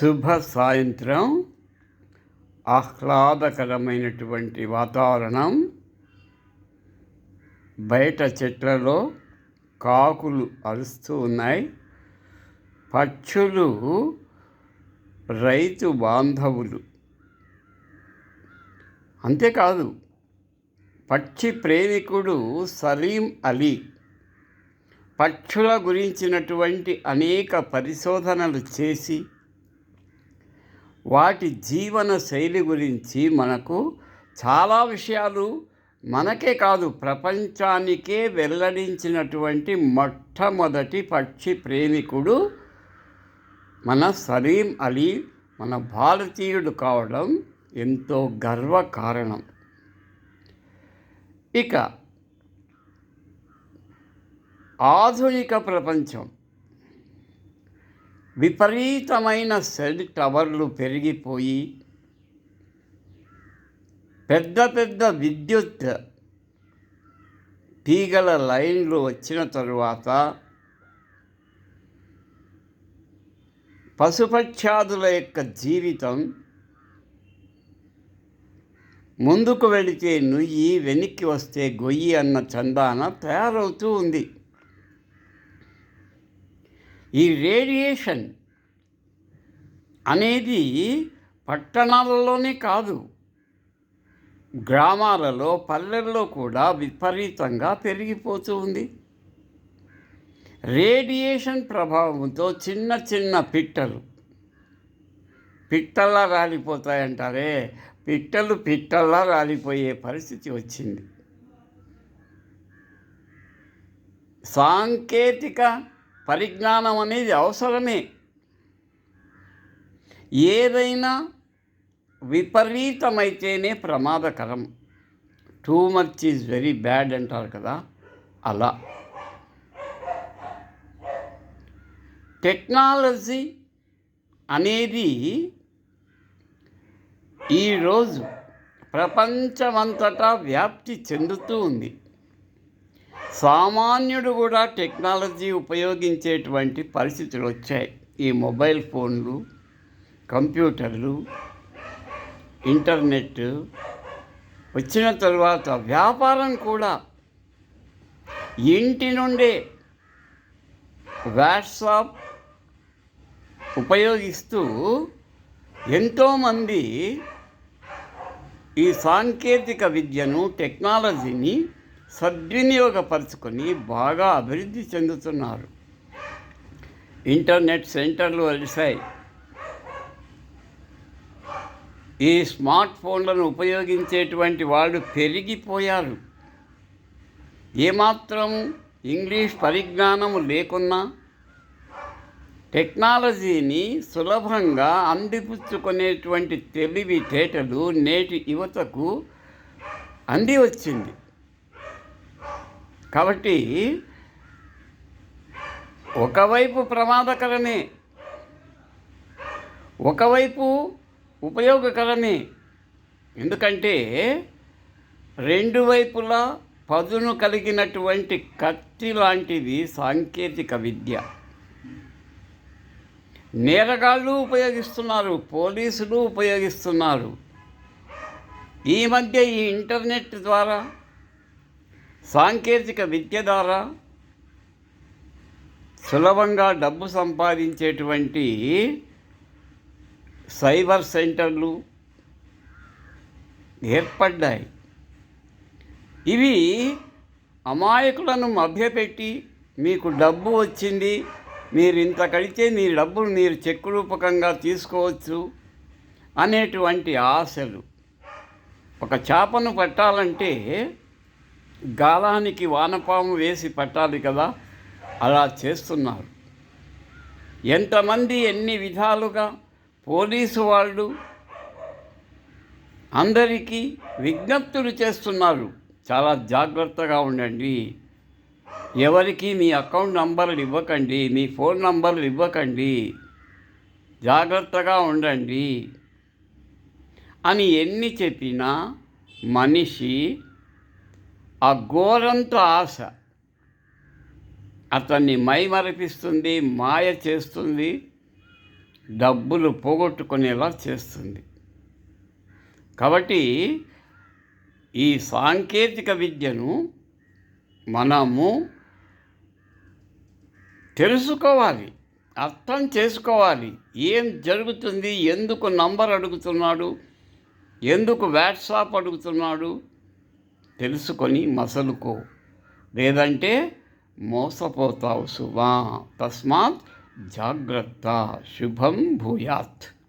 శుభ సాయంత్రం ఆహ్లాదకరమైనటువంటి వాతావరణం. బయట చెట్లలో కాకులు అరుస్తూ ఉన్నాయి. పక్షులు రైతు బాంధవులు. అంతేకాదు పక్షి ప్రేమికుడు సలీం అలీ పక్షుల గురించినటువంటి అనేక పరిశోధనలు చేసి వాటి జీవన శైలి గురించి మనకు చాలా విషయాలు మనకే కాదు ప్రపంచానికే వెల్లడించినటువంటి మొట్టమొదటి పక్షి ప్రేమికుడు మన సలీం అలీ మన భారతీయుడు కావడం ఎంతో గర్వకారణం ఇక ఆధునిక ప్రపంచం విపరీతమైన సెల్ టవర్లు పెరిగిపోయి పెద్ద పెద్ద విద్యుత్ తీగల లైన్లు వచ్చిన తరువాత పశుపక్షాదుల యొక్క జీవితం ముందుకు వెళితే నుయ్యి వెనక్కి వస్తే గొయ్యి అన్న చందాన తయారవుతూ ఉంది. ఈ రేడియేషన్ అనేది పట్టణాలలోనే కాదు గ్రామాలలో పల్లెల్లో కూడా విపరీతంగా పెరిగిపోతూ ఉంది. రేడియేషన్ ప్రభావంతో చిన్న చిన్న పిట్టలు పిట్టల్లా రాలిపోతాయంటారే పిట్టలు పిట్టల్లా రాలిపోయే పరిస్థితి వచ్చింది. సాంకేతిక పరిజ్ఞానం అనేది అవసరమే. ఏదైనా విపరీతమైతేనే ప్రమాదకరం. Too much is very bad అంటారు కదా అలా. టెక్నాలజీ అనేది ఈరోజు ప్రపంచమంతటా వ్యాప్తి చెందుతూ ఉంది. సామాన్యుడు కూడా టెక్నాలజీ ఉపయోగించేటువంటి పరిస్థితులు వచ్చాయి. ఈ మొబైల్ ఫోన్లు కంప్యూటర్లు ఇంటర్నెట్ వచ్చిన తరువాత వ్యాపారం కూడా ఇంటి నుండే వాట్సాప్ ఉపయోగిస్తూ ఎంతోమంది ఈ సాంకేతిక విద్యను టెక్నాలజీని సద్వినియోగపరుచుకొని బాగా అభివృద్ధి చెందుతున్నారు. ఇంటర్నెట్ సెంటర్లు వెలిసాయి ఈ స్మార్ట్ ఫోన్లను ఉపయోగించేటువంటి వాళ్ళు పెరిగిపోయారు. ఏమాత్రం ఇంగ్లీష్ పరిజ్ఞానం లేకున్నా టెక్నాలజీని సులభంగా అందిపుచ్చుకునేటువంటి తెలివితేటలు నేటి యువతకు అంది వచ్చింది. కాబట్టి ఒకవైపు ప్రమాదకరమే ఒకవైపు ఉపయోగకరమే ఎందుకంటే రెండు వైపులా పదును కలిగినటువంటి కత్తి లాంటిది సాంకేతిక విద్య. నేరగాళ్ళు ఉపయోగిస్తున్నారు పోలీసులు ఉపయోగిస్తున్నారు. ఈ మధ్య ఈ ఇంటర్నెట్ ద్వారా సాంకేతిక విద్య ద్వారా సులభంగా డబ్బు సంపాదించేటువంటి సైబర్ సెంటర్లు ఏర్పడ్డాయి. ఇవి అమాయకులను మభ్యపెట్టి మీకు డబ్బు వచ్చింది మీరు ఇంత కడితే మీ డబ్బులు మీరు చెక్ రూపకంగా తీసుకోవచ్చు అనేటువంటి ఆశలు. ఒక చేపను పట్టాలంటే గాలానికి వానపాము వేసి పట్టాలి కదా అలా చేస్తున్నారు. ఎంతమంది ఎన్ని విధాలుగా పోలీసు వాళ్ళు అందరికీ విజ్ఞప్తులు చేస్తున్నారు. చాలా జాగ్రత్తగా ఉండండి. ఎవరికి మీ అకౌంట్ నంబర్లు ఇవ్వకండి మీ ఫోన్ నంబర్లు ఇవ్వకండి. జాగ్రత్తగా ఉండండి. అని ఎన్ని చెప్పినా మనిషి ఆ ఘోరంతో ఆశ. అతన్ని మైమరపిస్తుంది మాయ చేస్తుంది డబ్బులు పోగొట్టుకునేలా చేస్తుంది. కాబట్టి ఈ సాంకేతిక విద్యను మనము తెలుసుకోవాలి అర్థం చేసుకోవాలి. ఏం జరుగుతుంది ఎందుకు నంబర్ అడుగుతున్నాడు ఎందుకు వాట్సాప్ అడుగుతున్నాడు తెలుసుకొని మసలుకో. లేదంటే మోసపోతావు సుమా తస్మాత్ జాగ్రత్త. శుభం భూయాత్.